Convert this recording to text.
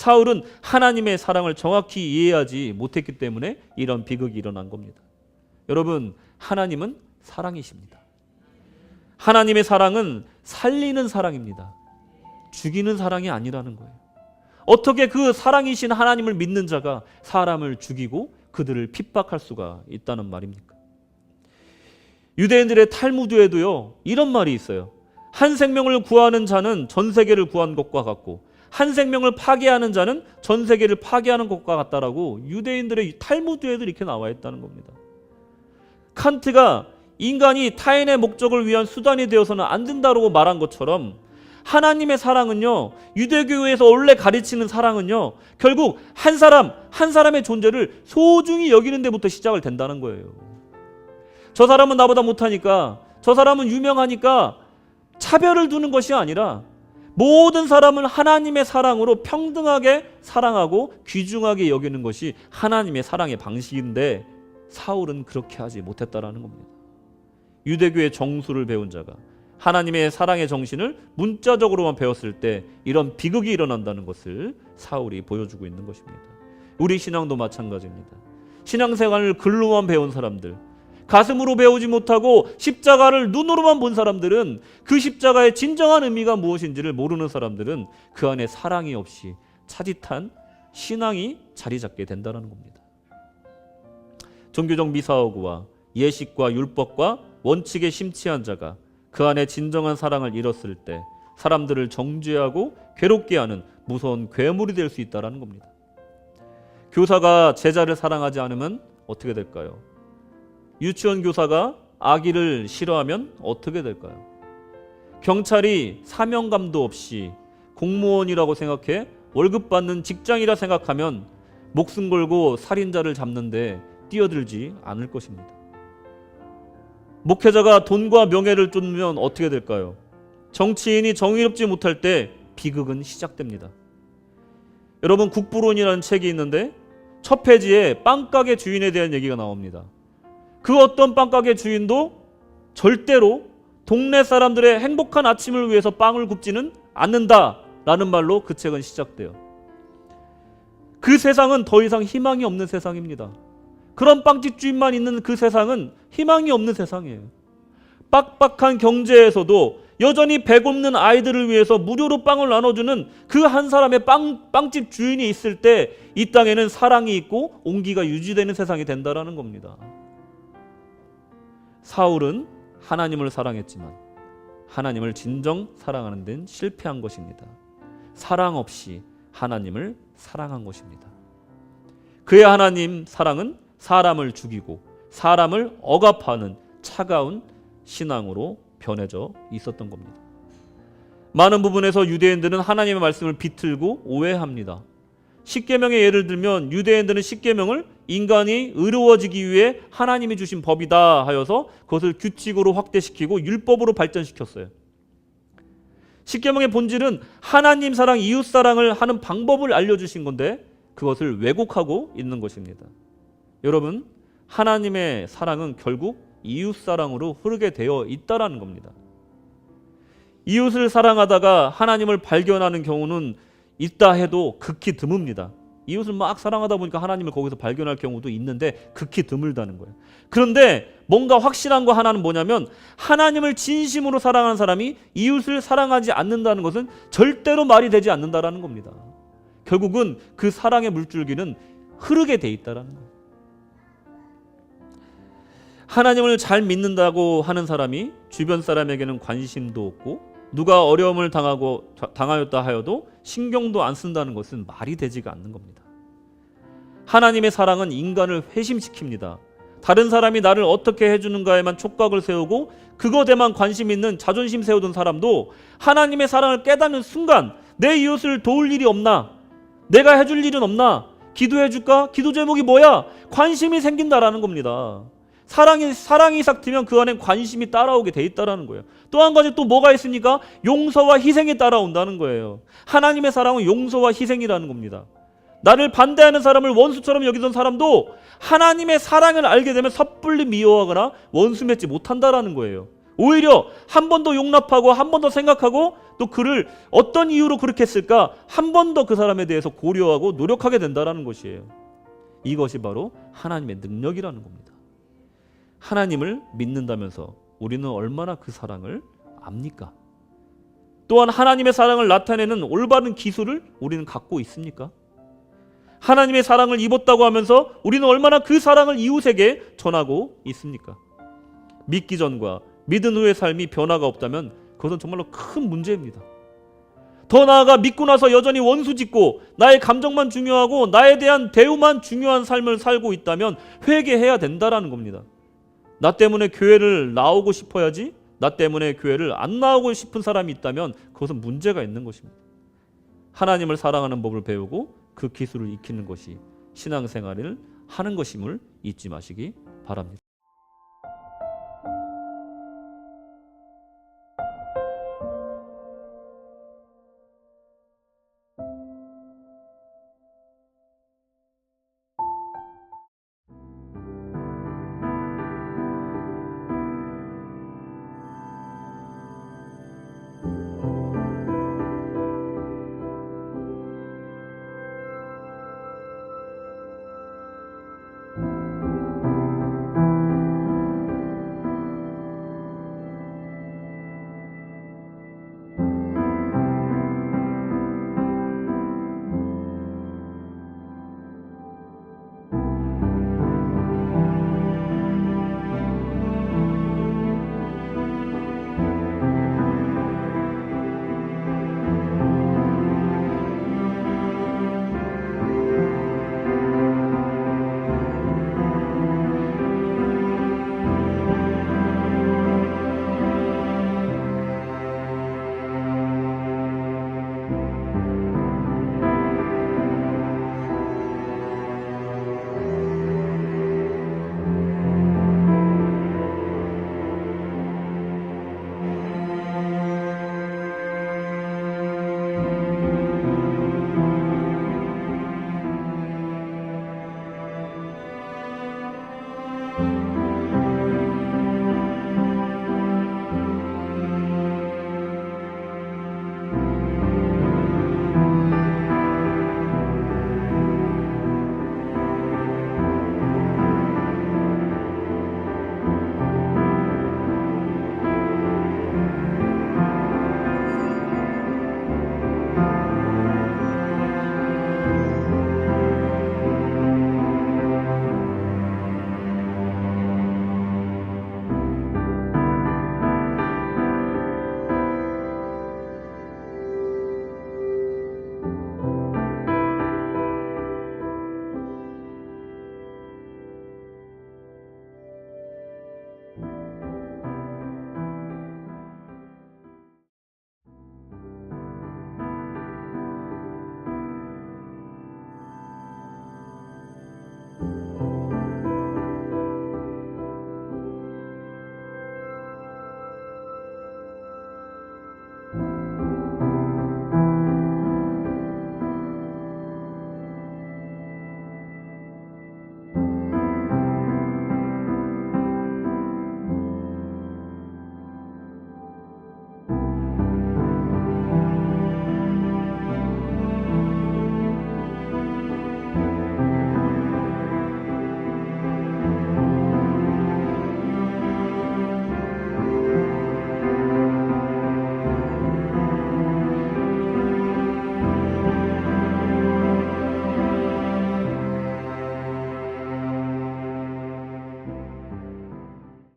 사울은 하나님의 사랑을 정확히 이해하지 못했기 때문에 이런 비극이 일어난 겁니다. 여러분, 하나님은 사랑이십니다. 하나님의 사랑은 살리는 사랑입니다. 죽이는 사랑이 아니라는 거예요. 어떻게 그 사랑이신 하나님을 믿는 자가 사람을 죽이고 그들을 핍박할 수가 있다는 말입니까? 유대인들의 탈무드에도요 이런 말이 있어요. 한 생명을 구하는 자는 전 세계를 구한 것과 같고 한 생명을 파괴하는 자는 전 세계를 파괴하는 것과 같다라고 유대인들의 탈무드에도 이렇게 나와 있다는 겁니다. 칸트가 인간이 타인의 목적을 위한 수단이 되어서는 안 된다고 말한 것처럼 하나님의 사랑은요, 유대교에서 원래 가르치는 사랑은요, 결국 한 사람, 한 사람의 존재를 소중히 여기는 데부터 시작을 된다는 거예요. 저 사람은 나보다 못하니까, 저 사람은 유명하니까 차별을 두는 것이 아니라 모든 사람을 하나님의 사랑으로 평등하게 사랑하고 귀중하게 여기는 것이 하나님의 사랑의 방식인데 사울은 그렇게 하지 못했다라는 겁니다. 유대교의 정수를 배운 자가 하나님의 사랑의 정신을 문자적으로만 배웠을 때 이런 비극이 일어난다는 것을 사울이 보여주고 있는 것입니다. 우리 신앙도 마찬가지입니다. 신앙생활을 글로만 배운 사람들, 가슴으로 배우지 못하고 십자가를 눈으로만 본 사람들은 그 십자가의 진정한 의미가 무엇인지를 모르는 사람들은 그 안에 사랑이 없이 차짓한 신앙이 자리 잡게 된다는 겁니다. 종교적 미사오구와 예식과 율법과 원칙에 심취한 자가 그 안에 진정한 사랑을 잃었을 때 사람들을 정죄하고 괴롭게 하는 무서운 괴물이 될 수 있다라는 겁니다. 교사가 제자를 사랑하지 않으면 어떻게 될까요? 유치원 교사가 아기를 싫어하면 어떻게 될까요? 경찰이 사명감도 없이 공무원이라고 생각해 월급 받는 직장이라 생각하면 목숨 걸고 살인자를 잡는데 뛰어들지 않을 것입니다. 목회자가 돈과 명예를 쫓으면 어떻게 될까요? 정치인이 정의롭지 못할 때 비극은 시작됩니다. 여러분 국부론이라는 책이 있는데 첫 페이지에 빵가게 주인에 대한 얘기가 나옵니다. 그 어떤 빵가게 주인도 절대로 동네 사람들의 행복한 아침을 위해서 빵을 굽지는 않는다라는 말로 그 책은 시작돼요. 그 세상은 더 이상 희망이 없는 세상입니다. 그런 빵집 주인만 있는 그 세상은 희망이 없는 세상이에요. 빡빡한 경제에서도 여전히 배고픈 아이들을 위해서 무료로 빵을 나눠주는 그 한 사람의 빵, 빵집 주인이 있을 때 이 땅에는 사랑이 있고 온기가 유지되는 세상이 된다라는 겁니다. 사울은 하나님을 사랑했지만 하나님을 진정 사랑하는 데는 실패한 것입니다. 사랑 없이 하나님을 사랑한 것입니다. 그의 하나님 사랑은 사람을 죽이고 사람을 억압하는 차가운 신앙으로 변해져 있었던 겁니다. 많은 부분에서 유대인들은 하나님의 말씀을 비틀고 오해합니다. 십계명의 예를 들면 유대인들은 십계명을 인간이 의로워지기 위해 하나님이 주신 법이다 하여서 그것을 규칙으로 확대시키고 율법으로 발전시켰어요. 십계명의 본질은 하나님 사랑, 이웃 사랑을 하는 방법을 알려주신 건데 그것을 왜곡하고 있는 것입니다. 여러분, 하나님의 사랑은 결국 이웃 사랑으로 흐르게 되어 있다라는 겁니다. 이웃을 사랑하다가 하나님을 발견하는 경우는 있다 해도 극히 드뭅니다. 이웃을 막 사랑하다 보니까 하나님을 거기서 발견할 경우도 있는데 극히 드물다는 거예요. 그런데 뭔가 확실한 거 하나는 뭐냐면 하나님을 진심으로 사랑하는 사람이 이웃을 사랑하지 않는다는 것은 절대로 말이 되지 않는다라는 겁니다. 결국은 그 사랑의 물줄기는 흐르게 돼 있다라는 거예요. 하나님을 잘 믿는다고 하는 사람이 주변 사람에게는 관심도 없고 누가 어려움을 당하고 당하였다 하여도 신경도 안 쓴다는 것은 말이 되지가 않는 겁니다. 하나님의 사랑은 인간을 회심시킵니다. 다른 사람이 나를 어떻게 해주는가에만 촉각을 세우고 그것에만 관심 있는 자존심 세우던 사람도 하나님의 사랑을 깨닫는 순간 내 이웃을 도울 일이 없나? 내가 해줄 일은 없나? 기도해 줄까? 기도 제목이 뭐야? 관심이 생긴다라는 겁니다. 사랑이 사랑이 삭트면 그 안에 관심이 따라오게 돼 있다라는 거예요. 또 한 가지 또 뭐가 있습니까? 용서와 희생이 따라온다는 거예요. 하나님의 사랑은 용서와 희생이라는 겁니다. 나를 반대하는 사람을 원수처럼 여기던 사람도 하나님의 사랑을 알게 되면 섣불리 미워하거나 원수 맺지 못한다라는 거예요. 오히려 한 번 더 용납하고 한 번 더 생각하고 또 그를 어떤 이유로 그렇게 했을까 한 번 더 그 사람에 대해서 고려하고 노력하게 된다라는 것이에요. 이것이 바로 하나님의 능력이라는 겁니다. 하나님을 믿는다면서 우리는 얼마나 그 사랑을 압니까? 또한 하나님의 사랑을 나타내는 올바른 기술을 우리는 갖고 있습니까? 하나님의 사랑을 입었다고 하면서 우리는 얼마나 그 사랑을 이웃에게 전하고 있습니까? 믿기 전과 믿은 후의 삶이 변화가 없다면 그것은 정말로 큰 문제입니다. 더 나아가 믿고 나서 여전히 원수 짓고 나의 감정만 중요하고 나에 대한 대우만 중요한 삶을 살고 있다면 회개해야 된다라는 겁니다. 나 때문에 교회를 나오고 싶어야지 나 때문에 교회를 안 나오고 싶은 사람이 있다면 그것은 문제가 있는 것입니다. 하나님을 사랑하는 법을 배우고 그 기술을 익히는 것이 신앙생활을 하는 것임을 잊지 마시기 바랍니다.